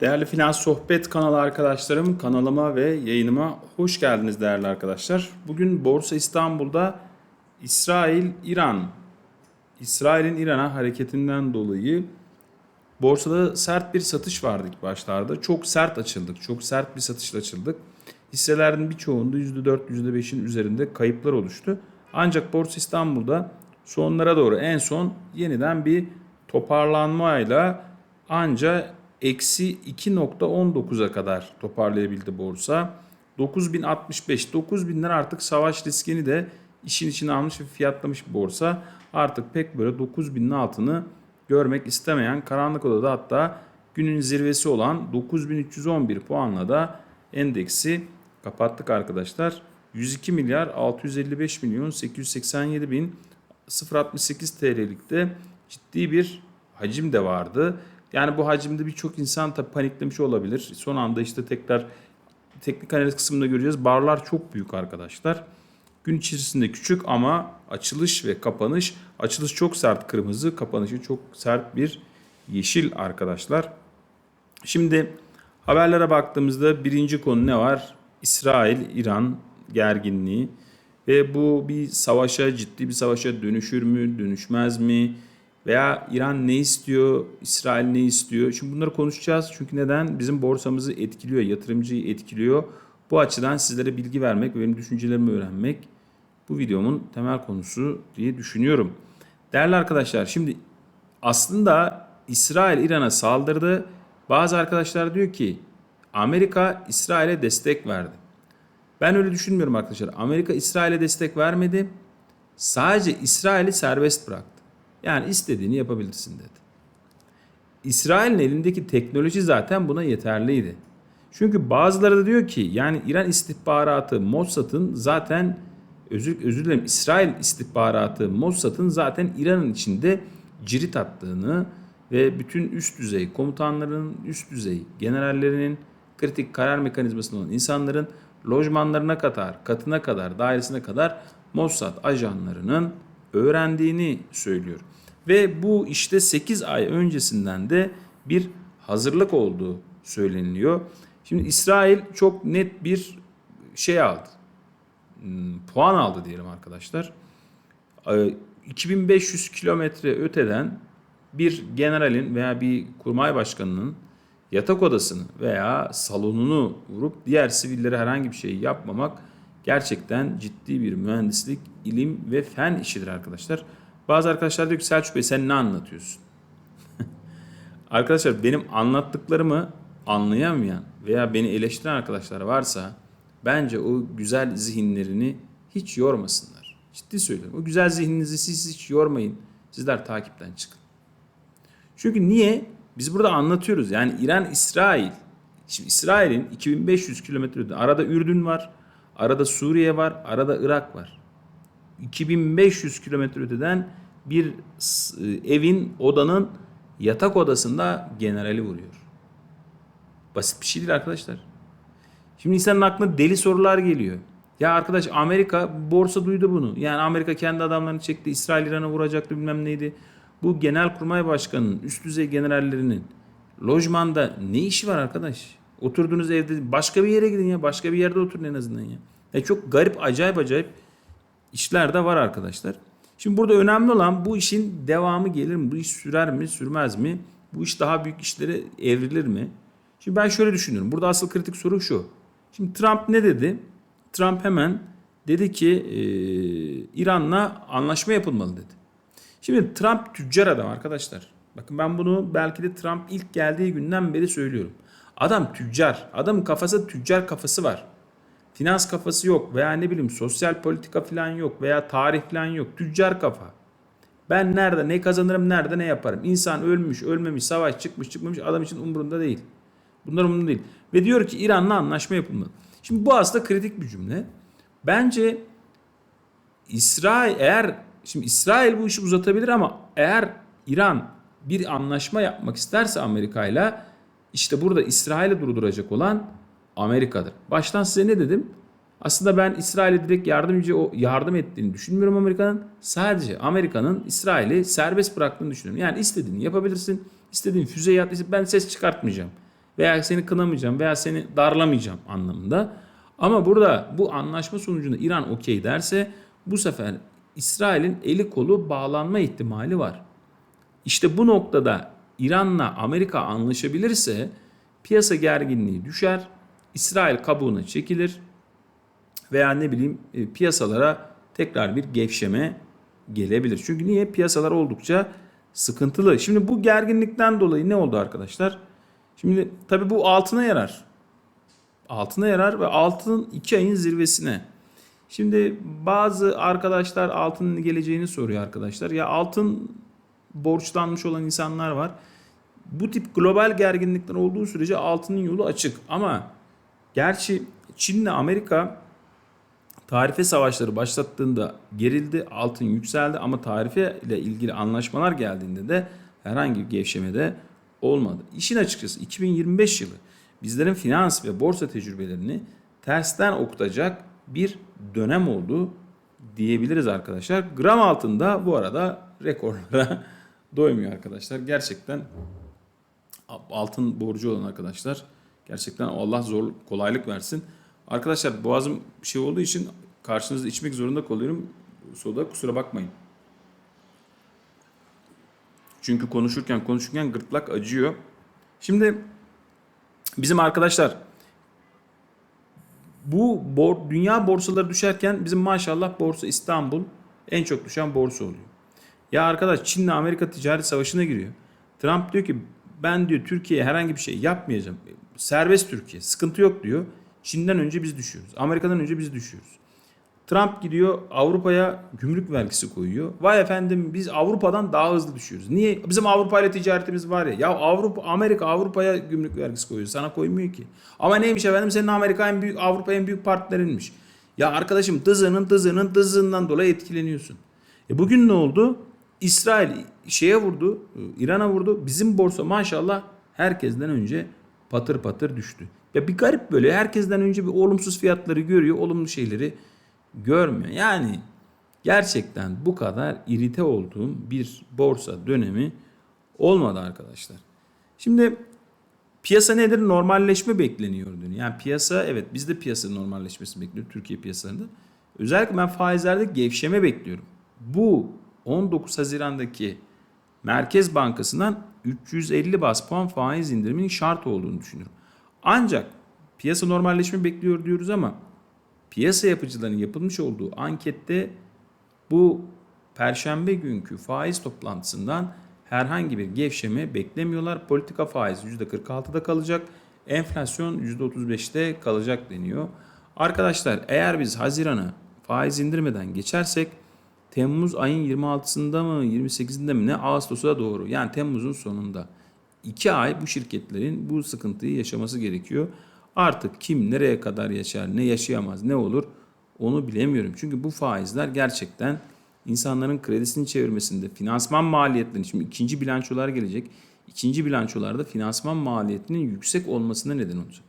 Değerli Finans Sohbet kanalı arkadaşlarım, kanalıma ve yayınıma hoş geldiniz değerli arkadaşlar. Bugün Borsa İstanbul'da İsrail-İran, İsrail'in İran'a hareketinden dolayı borsada sert bir satış vardı ilk başlarda. Çok sert açıldık, çok sert bir satışla açıldık. Hisselerin birçoğunda %4, %5'in üzerinde kayıplar oluştu. Ancak Borsa İstanbul'da sonlara doğru en son yeniden bir toparlanmayla anca eksi 2.19'a kadar toparlayabildi borsa. 9065, 9000'ler artık savaş riskini de işin içine almış ve fiyatlamış borsa. Artık pek böyle 9000'in altını görmek istemeyen karanlık odada hatta günün zirvesi olan 9311 puanla da endeksi kapattık arkadaşlar. 102 milyar 655 milyon 887 bin 0.68 TL'likte ciddi bir hacim de vardı. Yani bu hacimde birçok insan tabii paniklemiş olabilir. Son anda işte tekrar teknik analiz kısmında göreceğiz. Barlar çok büyük arkadaşlar. Gün içerisinde küçük ama açılış ve kapanış. Açılış çok sert kırmızı, kapanışı çok sert bir yeşil arkadaşlar. Şimdi haberlere baktığımızda birinci konu ne var? İsrail-İran gerginliği ve bu bir savaşa, ciddi bir savaşa dönüşür mü, dönüşmez mi? Veya İran ne istiyor, İsrail ne istiyor? Şimdi bunları konuşacağız. Çünkü neden? Bizim borsamızı etkiliyor, yatırımcıyı etkiliyor. Bu açıdan sizlere bilgi vermek ve benim düşüncelerimi öğrenmek bu videomun temel konusu diye düşünüyorum. Değerli arkadaşlar şimdi aslında İsrail İran'a saldırdı. Bazı arkadaşlar diyor ki Amerika İsrail'e destek verdi. Ben öyle düşünmüyorum arkadaşlar. Amerika İsrail'e destek vermedi. Sadece İsrail'i serbest bıraktı. Yani istediğini yapabilirsin dedi. İsrail'in elindeki teknoloji zaten buna yeterliydi. Çünkü bazıları da diyor ki yani İran istihbaratı Mossad'ın zaten özür, özür dilerim İsrail istihbaratı Mossad'ın zaten İran'ın içinde cirit attığını ve bütün üst düzey komutanların, üst düzey generallerinin kritik karar mekanizmasında olan insanların lojmanlarına kadar, katına kadar, dairesine kadar Mossad ajanlarının öğrendiğini söylüyor. Ve bu işte 8 ay öncesinden de bir hazırlık olduğu söyleniliyor. Şimdi İsrail çok net bir şey aldı. Hmm, Puan aldı diyelim arkadaşlar. Ee, 2500 kilometre öteden bir generalin veya bir kurmay başkanının yatak odasını veya salonunu vurup diğer sivillere herhangi bir şey yapmamak gerçekten ciddi bir mühendislik, ilim ve fen işidir arkadaşlar. Bazı arkadaşlar diyor ki Selçuk Bey sen ne anlatıyorsun? arkadaşlar benim anlattıklarımı anlayamayan veya beni eleştiren arkadaşlar varsa bence o güzel zihinlerini hiç yormasınlar. Ciddi söylüyorum. O güzel zihninizi siz hiç yormayın. Sizler takipten çıkın. Çünkü niye? Biz burada anlatıyoruz. Yani İran, İsrail. Şimdi İsrail'in 2500 kilometre arada Ürdün var. Arada Suriye var. Arada Irak var. 2500 kilometre öteden bir e, evin, odanın yatak odasında generali vuruyor. Basit bir şey değil arkadaşlar. Şimdi insanın aklına deli sorular geliyor. Ya arkadaş Amerika borsa duydu bunu. Yani Amerika kendi adamlarını çekti. İsrail İran'a vuracaktı bilmem neydi. Bu genelkurmay başkanının, üst düzey generallerinin lojmanda ne işi var arkadaş? Oturduğunuz evde başka bir yere gidin ya. Başka bir yerde oturun en azından ya. ya çok garip, acayip acayip işler de var arkadaşlar. Şimdi burada önemli olan bu işin devamı gelir mi? Bu iş sürer mi, sürmez mi? Bu iş daha büyük işlere evrilir mi? Şimdi ben şöyle düşünüyorum. Burada asıl kritik soru şu. Şimdi Trump ne dedi? Trump hemen dedi ki e, İran'la anlaşma yapılmalı dedi. Şimdi Trump tüccar adam arkadaşlar. Bakın ben bunu belki de Trump ilk geldiği günden beri söylüyorum. Adam tüccar. Adamın kafası tüccar kafası var. Finans kafası yok veya ne bileyim sosyal politika falan yok veya tarih falan yok. Tüccar kafa. Ben nerede ne kazanırım nerede ne yaparım. İnsan ölmüş ölmemiş savaş çıkmış çıkmamış adam için umurunda değil. Bunlar umurunda değil. Ve diyor ki İran'la anlaşma yapılmalı. Şimdi bu aslında kritik bir cümle. Bence İsrail eğer şimdi İsrail bu işi uzatabilir ama eğer İran bir anlaşma yapmak isterse Amerika ile işte burada İsrail'i durduracak olan Amerika'dır. Baştan size ne dedim? Aslında ben İsrail'e direkt yardımcı o yardım ettiğini düşünmüyorum Amerika'nın. Sadece Amerika'nın İsrail'i serbest bıraktığını düşünüyorum. Yani istediğini yapabilirsin. İstediğin füzeyi at. Ben ses çıkartmayacağım. veya seni kınamayacağım veya seni darlamayacağım anlamında. Ama burada bu anlaşma sonucunda İran okey derse bu sefer İsrail'in eli kolu bağlanma ihtimali var. İşte bu noktada İran'la Amerika anlaşabilirse piyasa gerginliği düşer, İsrail kabuğuna çekilir veya ne bileyim e, piyasalara tekrar bir gevşeme gelebilir. Çünkü niye? Piyasalar oldukça sıkıntılı. Şimdi bu gerginlikten dolayı ne oldu arkadaşlar? Şimdi tabii bu altına yarar. Altına yarar ve altın 2 ayın zirvesine. Şimdi bazı arkadaşlar altının geleceğini soruyor arkadaşlar. Ya altın borçlanmış olan insanlar var. Bu tip global gerginlikler olduğu sürece altının yolu açık. Ama gerçi Çin'le Amerika tarife savaşları başlattığında gerildi, altın yükseldi ama tarife ile ilgili anlaşmalar geldiğinde de herhangi bir gevşemede olmadı. İşin açıkçası 2025 yılı bizlerin finans ve borsa tecrübelerini tersten okutacak bir dönem oldu diyebiliriz arkadaşlar. Gram altında bu arada rekorlara doymuyor arkadaşlar. Gerçekten altın borcu olan arkadaşlar gerçekten Allah zor kolaylık versin. Arkadaşlar boğazım bir şey olduğu için karşınızda içmek zorunda kalıyorum. Soda kusura bakmayın. Çünkü konuşurken konuşurken gırtlak acıyor. Şimdi bizim arkadaşlar bu bor, dünya borsaları düşerken bizim maşallah borsa İstanbul en çok düşen borsa oluyor. Ya arkadaş Çin'le Amerika ticaret savaşına giriyor. Trump diyor ki ben diyor Türkiye'ye herhangi bir şey yapmayacağım. Serbest Türkiye sıkıntı yok diyor. Çin'den önce biz düşüyoruz. Amerika'dan önce biz düşüyoruz. Trump gidiyor Avrupa'ya gümrük vergisi koyuyor. Vay efendim biz Avrupa'dan daha hızlı düşüyoruz. Niye? Bizim Avrupa ile ticaretimiz var ya. Ya Avrupa Amerika Avrupa'ya gümrük vergisi koyuyor. Sana koymuyor ki. Ama neymiş efendim senin Amerika en büyük Avrupa en büyük partnerinmiş. Ya arkadaşım dızının dızının dızından dolayı etkileniyorsun. E bugün ne oldu? İsrail şeye vurdu, İran'a vurdu. Bizim borsa maşallah herkesten önce patır patır düştü. Ya bir garip böyle herkesten önce bir olumsuz fiyatları görüyor, olumlu şeyleri görmüyor. Yani gerçekten bu kadar irite olduğum bir borsa dönemi olmadı arkadaşlar. Şimdi piyasa nedir? Normalleşme bekleniyor dün. Yani piyasa evet biz de piyasa normalleşmesi bekliyoruz Türkiye piyasalarında. Özellikle ben faizlerde gevşeme bekliyorum. Bu 19 Haziran'daki Merkez Bankası'ndan 350 bas puan faiz indiriminin şart olduğunu düşünüyorum. Ancak piyasa normalleşme bekliyor diyoruz ama piyasa yapıcılarının yapılmış olduğu ankette bu perşembe günkü faiz toplantısından herhangi bir gevşeme beklemiyorlar. Politika faizi %46'da kalacak. Enflasyon %35'te kalacak deniyor. Arkadaşlar eğer biz Haziran'a faiz indirmeden geçersek Temmuz ayın 26'sında mı 28'inde mi ne Ağustos'a doğru yani Temmuz'un sonunda 2 ay bu şirketlerin bu sıkıntıyı yaşaması gerekiyor. Artık kim nereye kadar yaşar, ne yaşayamaz, ne olur onu bilemiyorum. Çünkü bu faizler gerçekten insanların kredisini çevirmesinde, finansman maliyetlerini, şimdi ikinci bilançolar gelecek. İkinci bilançolarda finansman maliyetinin yüksek olmasına neden olacak.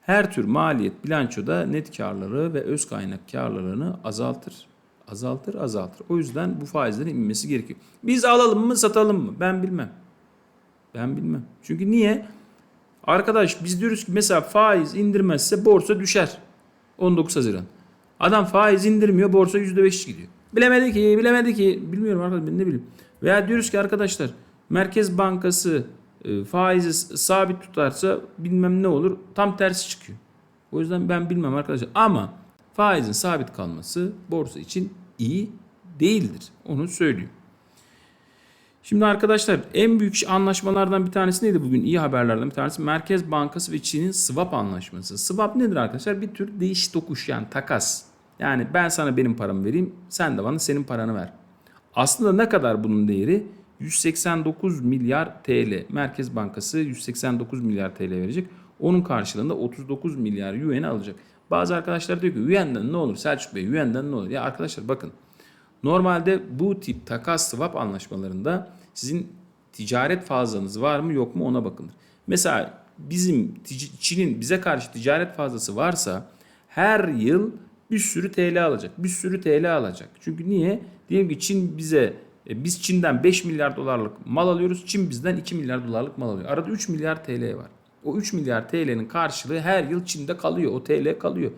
Her tür maliyet bilançoda net karları ve öz kaynak karlarını azaltır. Azaltır, azaltır. O yüzden bu faizlerin inmesi gerekiyor. Biz alalım mı, satalım mı? Ben bilmem. Ben bilmem. Çünkü niye? Arkadaş biz diyoruz ki mesela faiz indirmezse borsa düşer. 19 Haziran. Adam faiz indirmiyor borsa %5 gidiyor. Bilemedi ki bilemedi ki bilmiyorum arkadaşlar ben ne bileyim. Veya diyoruz ki arkadaşlar Merkez Bankası e, faizi sabit tutarsa bilmem ne olur tam tersi çıkıyor. O yüzden ben bilmem arkadaşlar ama faizin sabit kalması borsa için iyi değildir. Onu söylüyor. Şimdi arkadaşlar en büyük anlaşmalardan bir tanesi neydi bugün? İyi haberlerden bir tanesi Merkez Bankası ve Çin'in swap anlaşması. Swap nedir arkadaşlar? Bir tür değiş tokuş yani takas. Yani ben sana benim paramı vereyim, sen de bana senin paranı ver. Aslında ne kadar bunun değeri? 189 milyar TL. Merkez Bankası 189 milyar TL verecek. Onun karşılığında 39 milyar yuan alacak. Bazı arkadaşlar diyor ki yuan'dan ne olur Selçuk Bey yuan'dan ne olur? Ya arkadaşlar bakın Normalde bu tip takas swap anlaşmalarında sizin ticaret fazlanız var mı yok mu ona bakılır. Mesela bizim Çin'in bize karşı ticaret fazlası varsa her yıl bir sürü TL alacak. Bir sürü TL alacak. Çünkü niye? Diyelim ki Çin bize e, biz Çin'den 5 milyar dolarlık mal alıyoruz. Çin bizden 2 milyar dolarlık mal alıyor. Arada 3 milyar TL var. O 3 milyar TL'nin karşılığı her yıl Çin'de kalıyor. O TL kalıyor.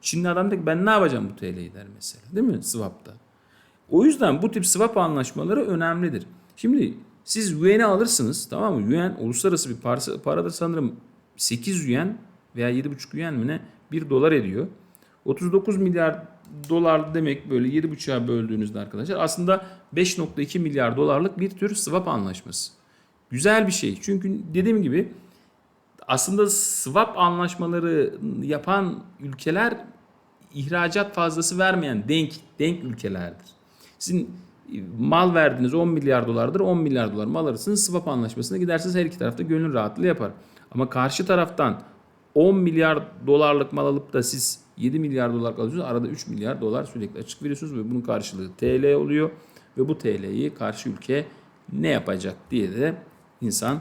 Çinli adam ki ben ne yapacağım bu TL'yi der mesela. Değil mi swap'ta? O yüzden bu tip swap anlaşmaları önemlidir. Şimdi siz yuan'i alırsınız tamam mı? Yuan uluslararası bir parça, paradır sanırım 8 yuan veya 7,5 yuan mı ne 1 dolar ediyor. 39 milyar dolar demek böyle 7,5'a böldüğünüzde arkadaşlar aslında 5.2 milyar dolarlık bir tür swap anlaşması. Güzel bir şey. Çünkü dediğim gibi aslında swap anlaşmaları yapan ülkeler ihracat fazlası vermeyen denk denk ülkelerdir. Sizin mal verdiğiniz 10 milyar dolardır 10 milyar dolar mal alırsınız swap anlaşmasına gidersiniz her iki tarafta gönül rahatlığı yapar. Ama karşı taraftan 10 milyar dolarlık mal alıp da siz 7 milyar dolar alıyorsunuz arada 3 milyar dolar sürekli açık veriyorsunuz ve bunun karşılığı TL oluyor ve bu TL'yi karşı ülke ne yapacak diye de insan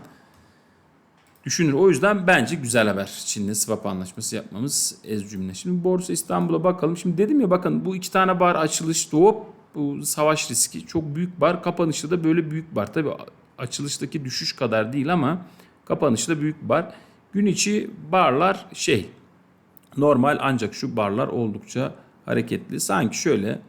düşünür. O yüzden bence güzel haber. Çin'le swap anlaşması yapmamız ez cümle. Şimdi Borsa İstanbul'a bakalım. Şimdi dedim ya bakın bu iki tane bar açılış hop bu savaş riski çok büyük bar. Kapanışta da böyle büyük bar. Tabi açılıştaki düşüş kadar değil ama kapanışta büyük bar. Gün içi barlar şey normal ancak şu barlar oldukça hareketli. Sanki şöyle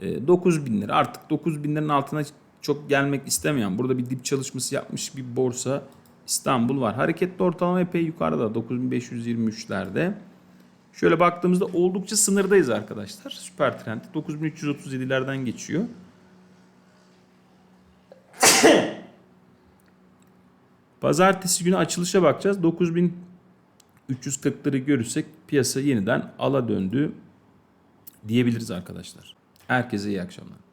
e, 9 bin lira artık 9 bin liranın altına çok gelmek istemeyen burada bir dip çalışması yapmış bir borsa İstanbul var. Hareketli ortalama epey yukarıda 9523'lerde. Şöyle baktığımızda oldukça sınırdayız arkadaşlar. Süper trend 9337'lerden geçiyor. Pazartesi günü açılışa bakacağız. 9340'ları görürsek piyasa yeniden ala döndü diyebiliriz arkadaşlar. Herkese iyi akşamlar.